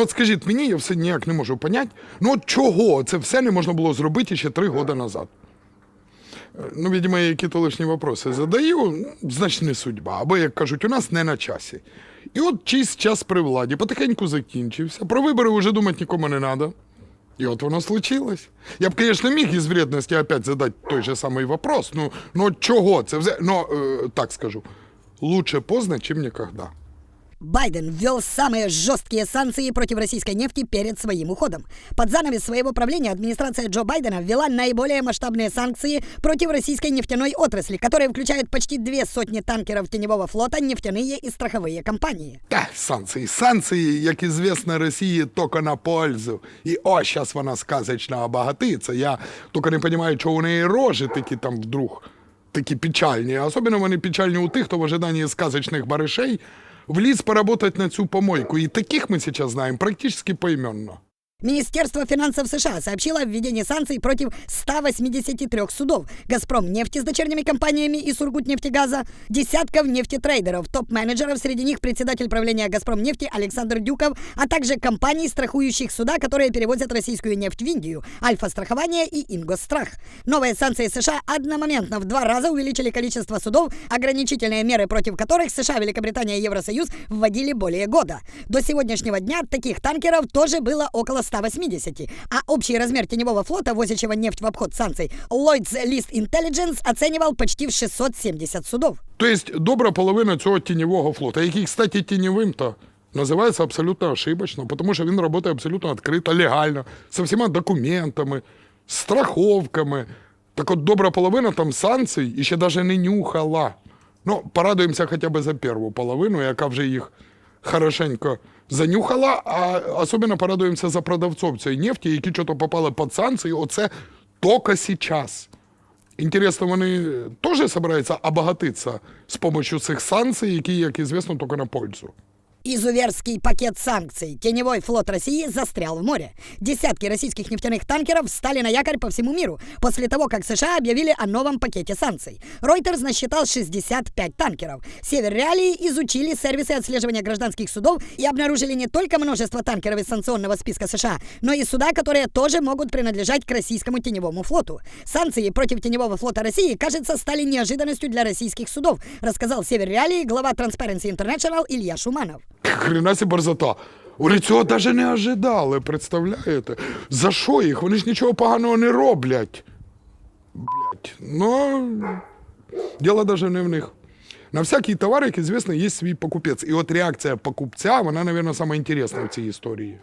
Ну от скажіть мені, я все ніяк не можу поняти, ну от чого це все не можна було зробити ще три роки назад? Ну, видимо, я які-то лишні вопроси задаю, ну, значить не судьба. Або, як кажуть, у нас не на часі. І от чийсь час при владі потихеньку закінчився. Про вибори вже думати нікому не треба. І от воно случилось. Я б, звісно, міг із вредності опять задати той же самий вопрос. Ну, ну чого це все? Ну, е, так скажу. Лучше поздно, чем никогда. Байден ввел самые жесткие санкции против российской нефти перед своим уходом. Под занавес своего правления администрация Джо Байдена ввела наиболее масштабные санкции против российской нефтяной отрасли, которые включают почти две сотни танкеров теневого флота, нефтяные и страховые компании. Та, санкції, санкції, як известно, Росії тільки на пользу. І о, зараз вона сказочно обагатиться. Я тільки не розумію, чого у неї рожі такі там вдруг такі печальні. А Особливо вони печальні у тих, хто в ожиданні сказочних баришей вліз поработать на цю помойку. І таких ми зараз знаємо практично поіменно. Министерство финансов США сообщило о введении санкций против 183 судов, Газпром нефти с дочерними компаниями и Сургутнефтегаза, десятков нефтетрейдеров, топ-менеджеров, среди них председатель правления Газпром нефти Александр Дюков, а также компаний, страхующих суда, которые перевозят российскую нефть в Индию, Альфа-страхование и Ингосстрах. Новые санкции США одномоментно в два раза увеличили количество судов, ограничительные меры против которых США, Великобритания и Евросоюз вводили более года. До сегодняшнего дня таких танкеров тоже было около 180, а общий размер теневого флота, возящего нефть в обход санкций, Lloyd's List Intelligence оценивал почти в 670 судов. Тобто добра половина цього тіньового флота, який, кстати, тіньовим то називається абсолютно ошибочно, тому що він працює абсолютно відкрито, легально, з всіма документами, страховками. Так от добра половина там санкцій і ще навіть не нюхала. Ну, порадуємося хоча б за першу половину, яка вже їх хорошенько занюхала, а особливо порадуємося за продавців цієї нефті, які що-то попали під санкції. Оце тільки зараз. Інтересно, вони теж збираються обогатитися з допомогою цих санкцій, які, як звісно, тільки на пользу. Изуверский пакет санкций. Теневой флот России застрял в море. Десятки российских нефтяных танкеров встали на якорь по всему миру после того, как США объявили о новом пакете санкций. Reuters насчитал 65 танкеров. Север Реалии изучили сервисы отслеживания гражданских судов и обнаружили не только множество танкеров из санкционного списка США, но и суда, которые тоже могут принадлежать к российскому теневому флоту. Санкции против теневого флота России, кажется, стали неожиданностью для российских судов, рассказал Север Реалии глава Transparency International Илья Шуманов. Хрена сі борзота. Вони цього навіть не ожидали, представляєте? За що їх? Вони ж нічого поганого не роблять. Блять. Ну, діло навіть не в них. На всякий товар, як звісно, є свій покупець. І от реакція покупця, вона, мабуть, найінтересніша в цій історії.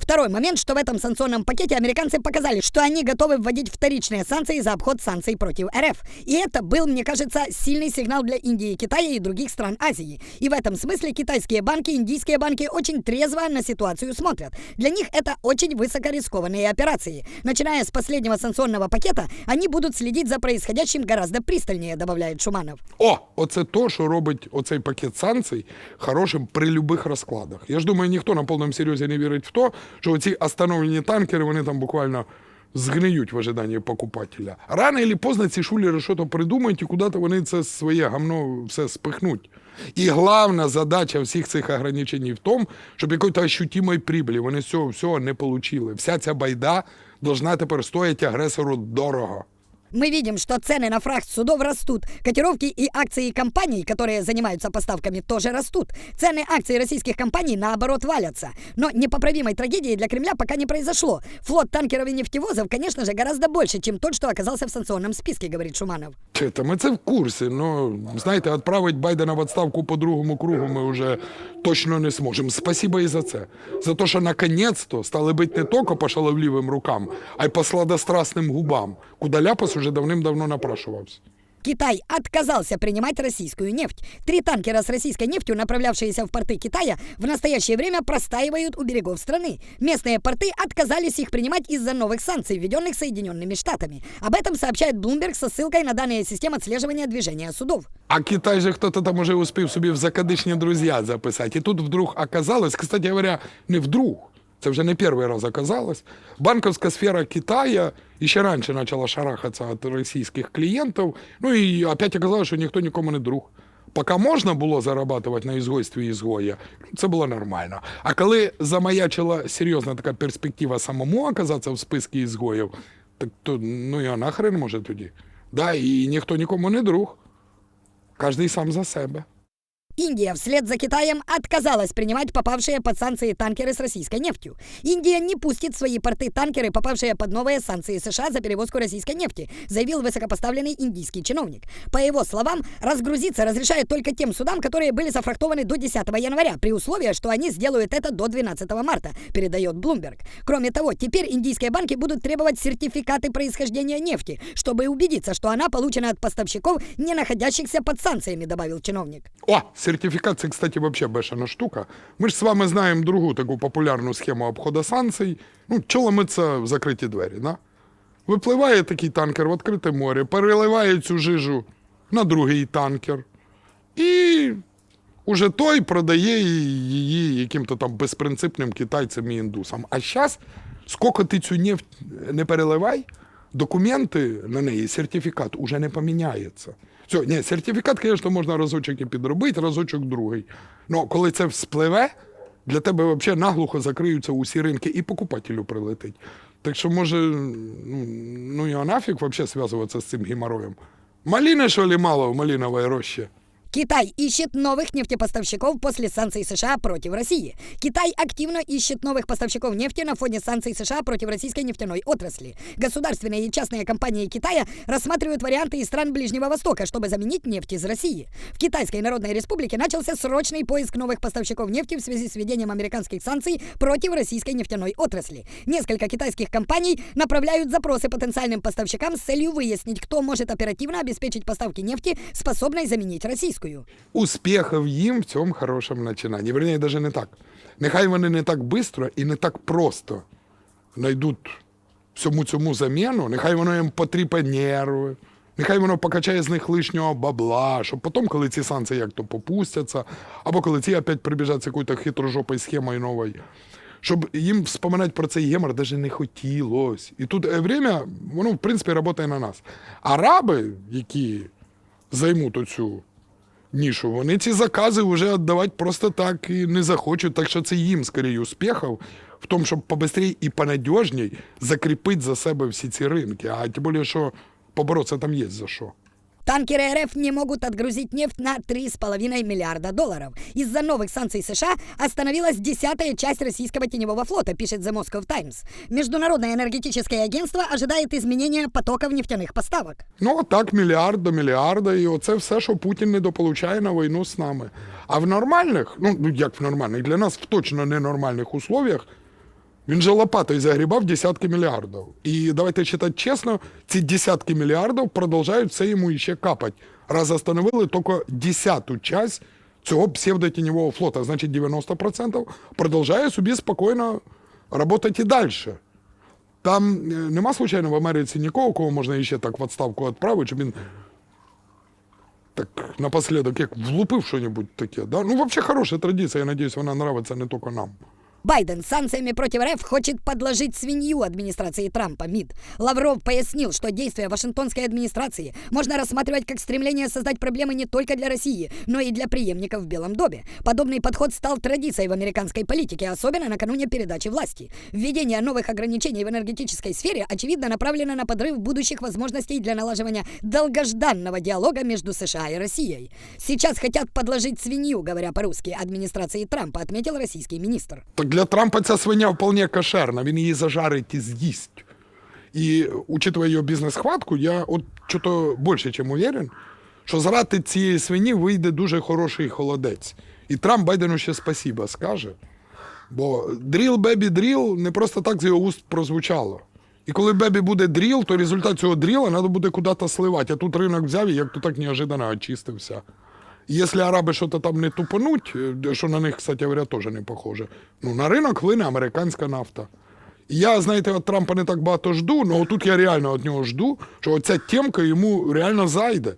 Второй момент, что в этом санкционном пакете американцы показали, что они готовы вводить вторичные санкции за обход санкций против РФ. И это был, мне кажется, сильный сигнал для Индии, Китая и других стран Азии. И в этом смысле китайские банки, индийские банки очень трезво на ситуацию смотрят. Для них это очень высокорискованные операции. Начиная с последнего санкционного пакета, они будут следить за происходящим гораздо пристальнее, добавляет Шуманов. О, оце то, що робить оцей пакет санкцій хорошим при любих розкладах. Я ж думаю, ніхто на повному серйозі не вірить в те, що ці остановлені танкери, вони там буквально згниють в ожиданні покупателя. Рано чи поздно ці шулери щось придумають і куди-то вони це своє гамно все спихнуть. І головна задача всіх цих ограничень в тому, щоб якоїсь ощутимої прибулі вони з цього всього не отримали. Вся ця байда должна тепер стояти агресору дорого. Мы видим, что цены на фрахт судов растут. Котировки и акции компаний, которые занимаются поставками, тоже растут. Цены акций российских компаний, наоборот, валятся. Но непоправимой трагедии для Кремля пока не произошло. Флот танкеров и нефтевозов, конечно же, гораздо больше, чем тот, что оказался в санкционном списке, говорит Шуманов. Це, ми це в курсі. Ну, знаєте, відправити Байдена в відставку по другому кругу ми вже точно не зможемо. Спасибо і за це. За те, що наконець-то стали бити не тільки по шаловливим рукам, а й по сладострастним губам, куди ляпас уже давним-давно напрашувався. Китай отказался принимать российскую нефть. Три танкера с российской нефтью, направлявшиеся в порты Китая, в настоящее время простаивают у берегов страны. Местные порты отказались их принимать из-за новых санкций, введенных Соединенными Штатами. Об этом сообщает Bloomberg со ссылкой на данные систем отслеживания движения судов. А Китай же хто-то там уже успів собі в закадичні друзі записати. І тут вдруг оказалось, кстати говоря, не вдруг. Це вже не перший раз оказалось. Банковська сфера Китая ще раніше почала шарахатися від російських клієнтів. Ну і опять оказалось, що ніхто нікому не друг. поки можна було зарабатувати на ізгойстві ізгоя, це було нормально. А коли замаячила серйозна така перспектива самому оказатися в списку ізгоїв, так то ну я нахрен може тоді. Да, і ніхто нікому не друг. Кожний сам за себе. Индия вслед за Китаем отказалась принимать попавшие под санкции танкеры с российской нефтью. Индия не пустит в свои порты танкеры, попавшие под новые санкции США за перевозку российской нефти, заявил высокопоставленный индийский чиновник. По его словам, разгрузиться разрешают только тем судам, которые были зафрахтованы до 10 января, при условии, что они сделают это до 12 марта, передает Bloomberg. Кроме того, теперь индийские банки будут требовать сертификаты происхождения нефти, чтобы убедиться, что она получена от поставщиков, не находящихся под санкциями, добавил чиновник. О, сертифікат це, кстати, вообще бешена штука. Ми ж з вами знаємо другу таку популярну схему обходу санкцій. Ну, чоломиться в закриті двері, да? Випливає такий танкер в відкрите море, переливає цю жижу на другий танкер. І уже той продає її яким-то там безпринципним китайцям і індусам. А зараз, скільки ти цю нефть не переливай, документи на неї, сертифікат уже не поміняється. Все, ні, сертифікат, звісно, можна разочок і підробити, разочок другий. Ну, коли це вспливе, для тебе взагалі наглухо закриються усі ринки і покупателю прилетить. Так що, може, ну, ну і нафіг взагалі зв'язуватися з цим геморроєм. Маліни, що ли, мало в малиновій рощі? Китай ищет новых нефтепоставщиков после санкций США против России. Китай активно ищет новых поставщиков нефти на фоне санкций США против российской нефтяной отрасли. Государственные и частные компании Китая рассматривают варианты из стран Ближнего Востока, чтобы заменить нефть из России. В Китайской Народной Республике начался срочный поиск новых поставщиков нефти в связи с введением американских санкций против российской нефтяной отрасли. Несколько китайских компаний направляют запросы потенциальным поставщикам с целью выяснить, кто может оперативно обеспечить поставки нефти, способной заменить российскую. Успіхів їм в цьому хорошому починанні. Верніше, навіть не так. Нехай вони не так швидко і не так просто знайдуть всьому цьому заміну, нехай воно їм потріпе нерви, нехай воно покачає з них лишнього бабла, щоб потім, коли ці санкції як-то попустяться, або коли ці опять прибіжать з якоюсь хитрожопою схемою новою, щоб їм вспоминати про цей гемор навіть не хотілось. І тут е, время, воно, в принципі, працює на нас. Араби, які займуть оцю нішу, вони ці закази вже віддавати просто так і не захочуть. Так що це їм скоріше успіхів в тому, щоб побыстрій і понадіжній закріпити за себе всі ці ринки. А тим більше, що поборотися там є за що. Танкеры РФ не могут отгрузить нефть на 3,5 миллиарда долларов. Из-за новых санкций США остановилась десятая часть российского теневого флота, пишет The Moscow Times. Международное энергетическое агентство ожидает изменения потоков нефтяных поставок. Ну, отак, мільярд до мільярда, і оце все, що Путін недополучає на війну з нами. А в нормальних, ну ну, як в нормальних, для нас в точно ненормальних условиях, він же лопатою загрібав десятки мільярдів. І давайте читати чесно, ці десятки мільярдів продовжують все йому іще капати. Раз остановили тільки десяту часть цього псевдотіньового флота, значить 90% продовжує собі спокійно працювати і далі. Там е, нема, случайно, в Америці нікого, кого можна ще так в відставку відправити, щоб він так напоследок як влупив що-небудь таке. Да? Ну, взагалі хороша традиція, я надіюсь, вона нравиться не тільки нам. Байден санкциями против РФ хочет подложить свинью администрации Трампа, МИД. Лавров пояснил, что действия Вашингтонской администрации можно рассматривать как стремление создать проблемы не только для России, но и для преемников в Белом доме. Подобный подход стал традицией в американской политике, особенно накануне передачи власти. Введение новых ограничений в энергетической сфере, очевидно, направлено на подрыв будущих возможностей для налаживания долгожданного диалога между США и Россией. Сейчас хотят подложить свинью, говоря по-русски, администрации Трампа, отметил российский министр. Для Трампа ця свиня вполне кошерна, він її зажарить і з'їсть. І, учитывая його бізнес-хватку, я от чого більше, чим уверен, що зрати цієї свині вийде дуже хороший холодець. І Трамп Байдену ще спасіба скаже. Бо дріл, бебі, дріл не просто так з його уст прозвучало. І коли бебі буде дріл, то результат цього дріла треба буде куди-то сливати. А тут ринок взяв і як то так неожиданно очистився. Якщо араби щось там не тупануть, е, що на них, кстати говоря, теж не похоже, ну на ринок хлине американська нафта. Я, знаєте, від Трампа не так багато жду, але тут я реально від нього жду, що оця темка йому реально зайде.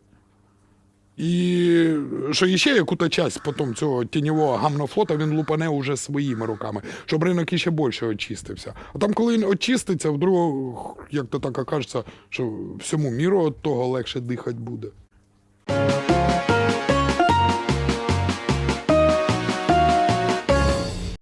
І що ще яку-то часть потім цього тіньового гамнофлота він лупане уже своїми руками, щоб ринок іще більше очистився. А там, коли він очиститься, вдруг, як то так окажеться, що всьому міру від того легше дихати буде.